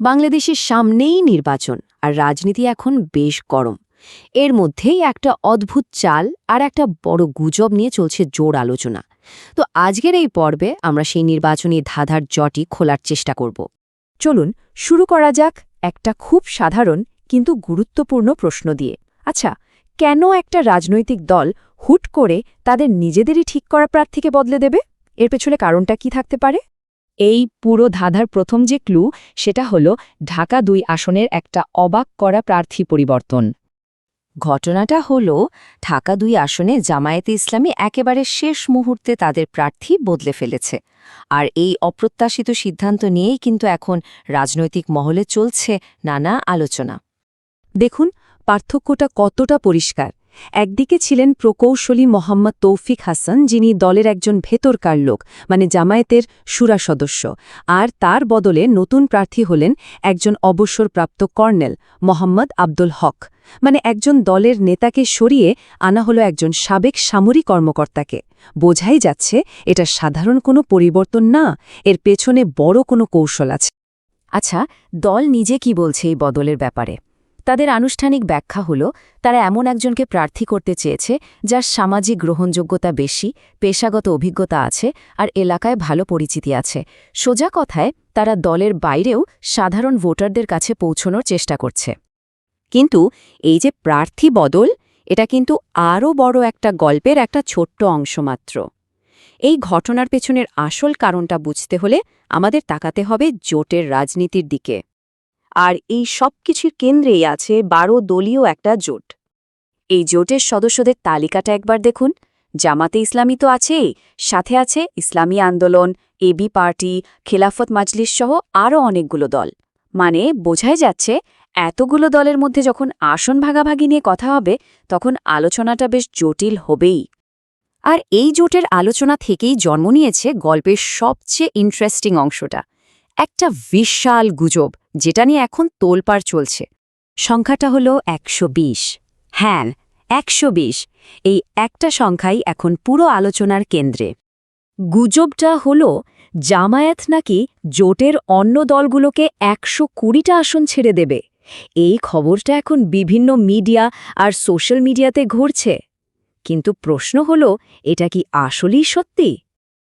বাংলাদেশের সামনেই নির্বাচন আর রাজনীতি এখন বেশ গরম। এর মধ্যেই একটা অদ্ভুত চাল আর একটা বড় গুজব নিয়ে চলছে জোর আলোচনা। তো আজকের এই পর্বে আমরা সেই নির্বাচনী ধাঁধার জটি খোলার চেষ্টা করব। চলুন শুরু করা যাক একটা খুব সাধারণ কিন্তু গুরুত্বপূর্ণ প্রশ্ন দিয়ে। আচ্ছা কেন একটা রাজনৈতিক দল হুট করে তাদের নিজেদেরই ঠিক করা প্রার্থীকে বদলে দেবে? এর পেছনে কারণটা কি থাকতে পারে? এই পুরো ধাঁধার প্রথম যে ক্লু, সেটা হল ঢাকা দুই আসনের একটা অবাক করা প্রার্থী পরিবর্তন। ঘটনাটা হল, ঢাকা দুই আসনে জামায়াতে ইসলামী একেবারে শেষ মুহূর্তে তাদের প্রার্থী বদলে ফেলেছে। আর এই অপ্রত্যাশিত সিদ্ধান্ত নিয়েই কিন্তু এখন রাজনৈতিক মহলে চলছে নানা আলোচনা। দেখুন, পার্থক্যটা কতটা পরিষ্কার। একদিকে ছিলেন প্রকৌশলী মোহাম্মদ তৌফিক হাসান, যিনি দলের একজন ভেতরকার লোক মানে জামায়াতের সুরা সদস্য, আর তার বদলে নতুন প্রার্থী হলেন একজন অবসরপ্রাপ্ত কর্নেল মোহাম্মদ আব্দুল হক। মানে একজন দলের নেতাকে সরিয়ে আনা হলো একজন সাবেক সামরিক কর্মকর্তাকে। বোঝাই যাচ্ছে, এটা সাধারণ কোনো পরিবর্তন না, এর পেছনে বড় কোনো কৌশল আছে। আচ্ছা দল নিজে কি বলছে এই বদলের ব্যাপারে? তাদের আনুষ্ঠানিক ব্যাখ্যা হল, তারা এমন একজনকে প্রার্থী করতে চেয়েছে, যার সামাজিক গ্রহণযোগ্যতা বেশি, পেশাগত অভিজ্ঞতা আছে, আর এলাকায় ভালো পরিচিতি আছে। সোজা কথায়, তারা দলের বাইরেও সাধারণ ভোটারদের কাছে পৌঁছনোর চেষ্টা করছে। কিন্তু এই যে প্রার্থী বদল, এটা কিন্তু আরও বড় একটা গল্পের একটা ছোট্ট অংশ মাত্র। এই ঘটনার পেছনের আসল কারণটা বুঝতে হলে আমাদের তাকাতে হবে জোটের রাজনীতির দিকে। আর এই সব কিছুর কেন্দ্রেই আছে বারো দলীয় একটা জোট। এই জোটের সদস্যদের তালিকাটা একবার দেখুন। জামাতে ইসলামী তো আছেই, সাথে আছে ইসলামী আন্দোলন এবি পার্টি, খেলাফত মাজলিস সহ আরও অনেকগুলো দল। মানে বোঝাই যাচ্ছে এতগুলো দলের মধ্যে যখন আসন ভাগাভাগি নিয়ে কথা হবে, তখন আলোচনাটা বেশ জটিল হবেই। আর এই জোটের আলোচনা থেকেই জন্ম নিয়েছে গল্পের সবচেয়ে ইন্টারেস্টিং অংশটা। একটা বিশাল গুজব যেটা নিয়ে এখন তোলপাড় চলছে। সংখ্যাটা হলো একশো বিশ। হ্যাঁ একশো বিশ। এই একটা সংখ্যাই এখন পুরো আলোচনার কেন্দ্রে। গুজবটা হল জামায়াত নাকি জোটের অন্য দলগুলোকে একশো কুড়িটা আসন ছেড়ে দেবে। এই খবরটা এখন বিভিন্ন মিডিয়া আর সোশ্যাল মিডিয়াতে ঘুরছে। কিন্তু প্রশ্ন হল, এটা কি আসলেই সত্যি?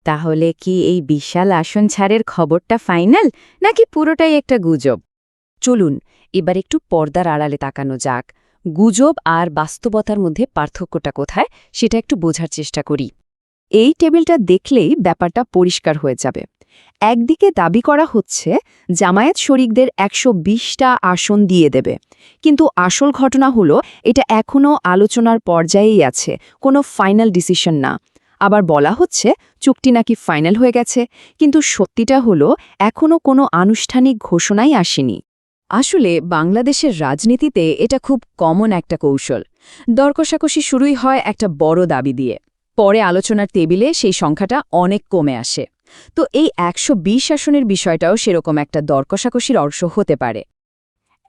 তাহলে কি এই বিশাল আসন ছাড়ের খবরটা ফাইনাল, নাকি পুরোটাই একটা গুজব? চলুন, এবার একটু পর্দার আড়ালে তাকানো যাক। গুজব আর বাস্তবতার মধ্যে পার্থক্যটা কোথায়, সেটা একটু বোঝার চেষ্টা করি। এই টেবিলটা দেখলেই ব্যাপারটা পরিষ্কার হয়ে যাবে। একদিকে দাবি করা হচ্ছে, জামায়াত শরিকদের একশো বিশটা আসন দিয়ে দেবে। কিন্তু আসল ঘটনা হলো, এটা এখনও আলোচনার পর্যায়েই আছে, কোনো ফাইনাল ডিসিশন না। আবার বলা হচ্ছে, চুক্তি নাকি ফাইনাল হয়ে গেছে, কিন্তু সত্যিটা হলো এখনও কোনো আনুষ্ঠানিক ঘোষণাই আসেনি। আসলে, বাংলাদেশের রাজনীতিতে এটা খুব কমন একটা কৌশল। দরকষাকষি শুরুই হয় একটা বড় দাবি দিয়ে। পরে আলোচনার টেবিলে সেই সংখ্যাটা অনেক কমে আসে। তো এই একশো বিশ আসনের বিষয়টাও সেরকম একটা দরকষাকষির অংশ হতে পারে।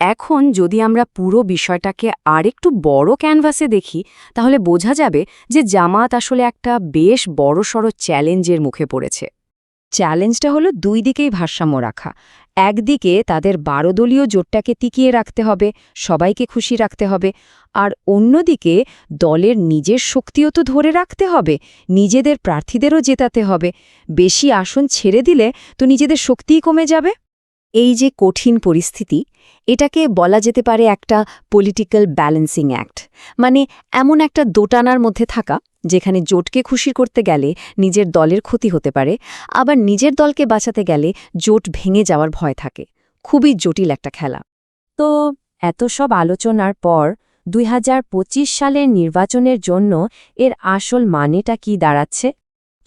এখন যদি আমরা পুরো বিষয়টাকে আরেকটু বড় ক্যানভাসে দেখি, তাহলে বোঝা যাবে যে জামাত আসলে একটা বেশ বড়সড় চ্যালেঞ্জের মুখে পড়েছে। চ্যালেঞ্জটা হলো দুই দিকেই ভারসাম্য রাখা। একদিকে তাদের বারোদলীয় জোটটাকে টিকিয়ে রাখতে হবে, সবাইকে খুশি রাখতে হবে, আর অন্যদিকে দলের নিজের শক্তিও তো ধরে রাখতে হবে, নিজেদের প্রার্থীদেরও জেতাতে হবে। বেশি আসন ছেড়ে দিলে তো নিজেদের শক্তিই কমে যাবে। এই যে কঠিন পরিস্থিতি, এটাকে বলা যেতে পারে একটা পলিটিক্যাল ব্যালেন্সিং অ্যাক্ট মানে এমন একটা দোটানার মধ্যে থাকা, যেখানে জোটকে খুশি করতে গেলে নিজের দলের ক্ষতি হতে পারে, আবার নিজের দলকে বাঁচাতে গেলে জোট ভেঙে যাওয়ার ভয় থাকে। খুবই জটিল একটা খেলা। তো এত সব আলোচনার পর দুই হাজার পঁচিশ সালের নির্বাচনের জন্য এর আসল মানেটা কি দাঁড়াচ্ছে?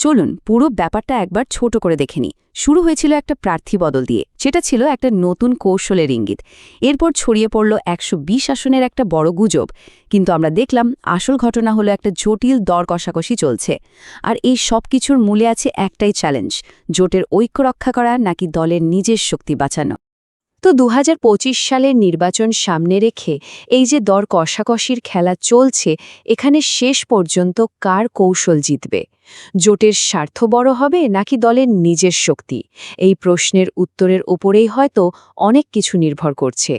চলুন পুরো ব্যাপারটা একবার ছোট করে দেখে নিই। শুরু হয়েছিল একটা প্রার্থী বদল দিয়ে। সেটা ছিল একটা নতুন কৌশলের ইঙ্গিত। এরপর ছড়িয়ে পড়ল একশো বিশ আসনের একটা বড় গুজব। কিন্তু আমরা দেখলাম আসল ঘটনা হলো একটা জটিল দর কষাকষি চলছে। আর এই সব কিছুর মূলে আছে একটাই চ্যালেঞ্জ জোটের ঐক্য রক্ষা করা নাকি দলের নিজের শক্তি বাঁচানো। তো দু হাজার পঁচিশ সালের নির্বাচন সামনে রেখে এই যে দর কষাকষির খেলা চলছে, এখানে শেষ পর্যন্ত কার কৌশল জিতবে? জোটের স্বার্থ বড় হবে নাকি দলের নিজের শক্তি? এই প্রশ্নের উত্তরের ওপরেই হয়তো অনেক কিছু নির্ভর করছে।